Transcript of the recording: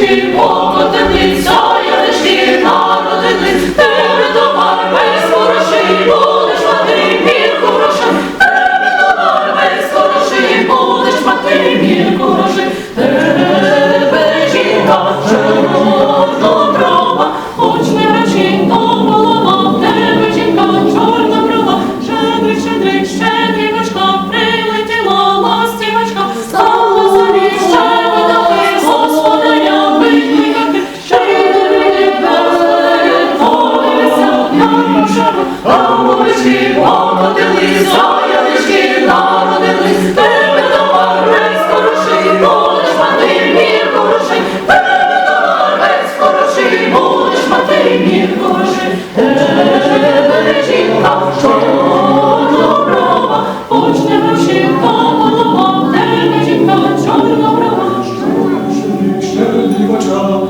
to заянички народились, тебе товарець хороший, будеш мати мір хороший, тебе товарець хороший, будеш мати мір хороший, тебе жінка, що доброва, почне вишивка голова, тебе жінка, чорна брава, що ще дівоча.